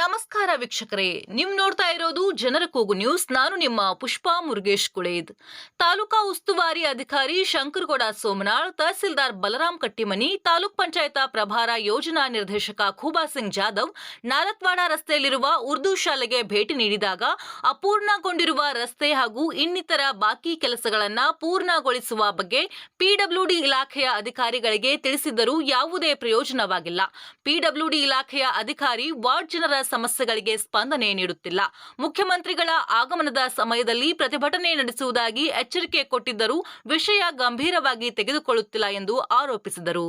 ನಮಸ್ಕಾರ ವೀಕ್ಷಕರೇ ನೀವು ನೋಡ್ತಾ ಇರೋದು ಜನರ ಕೂಗು ನ್ಯೂಸ್. ನಾನು ನಿಮ್ಮ ಪುಷ್ಪಾ ಮುರುಗೇಶ್ ಕುಳೇದ್. ತಾಲೂಕಾ ಉಸ್ತುವಾರಿ ಅಧಿಕಾರಿ ಶಂಕರಗೌಡ ಸೋಮನಾಳ್, ತಹಸೀಲ್ದಾರ್ ಬಲರಾಮ್ ಕಟ್ಟಿಮನಿ, ತಾಲೂಕ್ ಪಂಚಾಯತ ಪ್ರಭಾರ ಯೋಜನಾ ನಿರ್ದೇಶಕ ಖೂಬಾ ಸಿಂಗ್ ಜಾಧವ್ ನಾಲತ್ವಾಡ ರಸ್ತೆಯಲ್ಲಿರುವ ಉರ್ದು ಶಾಲೆಗೆ ಭೇಟಿ ನೀಡಿದಾಗ ಅಪೂರ್ಣಗೊಂಡಿರುವ ರಸ್ತೆ ಹಾಗೂ ಇನ್ನಿತರ ಬಾಕಿ ಕೆಲಸಗಳನ್ನ ಪೂರ್ಣಗೊಳಿಸುವ ಬಗ್ಗೆ ಪಿಡಬ್ಲ್ಯೂಡಿ ಇಲಾಖೆಯ ಅಧಿಕಾರಿಗಳಿಗೆ ತಿಳಿಸಿದ್ದರೂ ಯಾವುದೇ ಪ್ರಯೋಜನವಾಗಿಲ್ಲ. ಪಿಡಬ್ಲ್ಯೂಡಿ ಇಲಾಖೆಯ ಅಧಿಕಾರಿ ವಾರ್ಡ್ ಜನರ ಸಮಸ್ಯೆಗಳಿಗೆ ಸ್ಪಂದನೆ ನೀಡುತ್ತಿಲ್ಲ. ಮುಖ್ಯಮಂತ್ರಿಗಳ ಆಗಮನದ ಸಮಯದಲ್ಲಿ ಪ್ರತಿಭಟನೆ ನಡೆಸುವುದಾಗಿ ಎಚ್ಚರಿಕೆ ಕೊಟ್ಟಿದ್ದರೂ ವಿಷಯ ಗಂಭೀರವಾಗಿ ತೆಗೆದುಕೊಳ್ಳುತ್ತಿಲ್ಲ ಎಂದು ಆರೋಪಿಸಿದರು.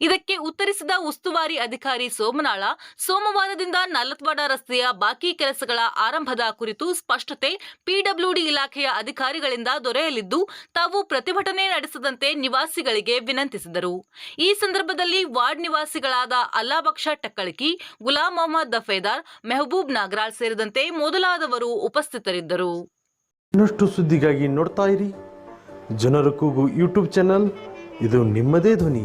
ಇದಕ್ಕೆ ಉತ್ತರಿಸಿದ ಉಸ್ತುವಾರಿ ಅಧಿಕಾರಿ ಸೋಮನಾಳ, ಸೋಮವಾರದಿಂದ ನಲತ್ವಾಡ ರಸ್ತೆಯ ಬಾಕಿ ಕೆಲಸಗಳ ಆರಂಭದ ಕುರಿತು ಸ್ಪಷ್ಟತೆ ಪಿಡಬ್ಲ್ಯೂಡಿ ಇಲಾಖೆಯ ಅಧಿಕಾರಿಗಳಿಂದ ದೊರೆಯಲಿದ್ದು, ತಾವು ಪ್ರತಿಭಟನೆ ನಡೆಸದಂತೆ ನಿವಾಸಿಗಳಿಗೆ ವಿನಂತಿಸಿದರು. ಈ ಸಂದರ್ಭದಲ್ಲಿ ವಾರ್ಡ್ ನಿವಾಸಿಗಳಾದ ಅಲ್ಲಾಬಕ್ಷ ಟಕ್ಕಳಕಿ, ಗುಲಾಂ ಮೊಹಮ್ಮದ್ ದಫೇದಾರ್, ಮೆಹಬೂಬ್ ನಾಗರಾಳ್ ಸೇರಿದಂತೆ ಮೊದಲಾದವರು ಉಪಸ್ಥಿತರಿದ್ದರು. ಇನ್ನಷ್ಟು ಸುದ್ದಿಗಾಗಿ ನೋಡ್ತಾ ಇರಿ. ಜನರ ಕೂಗು ಯೂಟ್ಯೂಬ್ ಚಾನಲ್, ಇದು ನಿಮ್ಮದೇ ಧ್ವನಿ.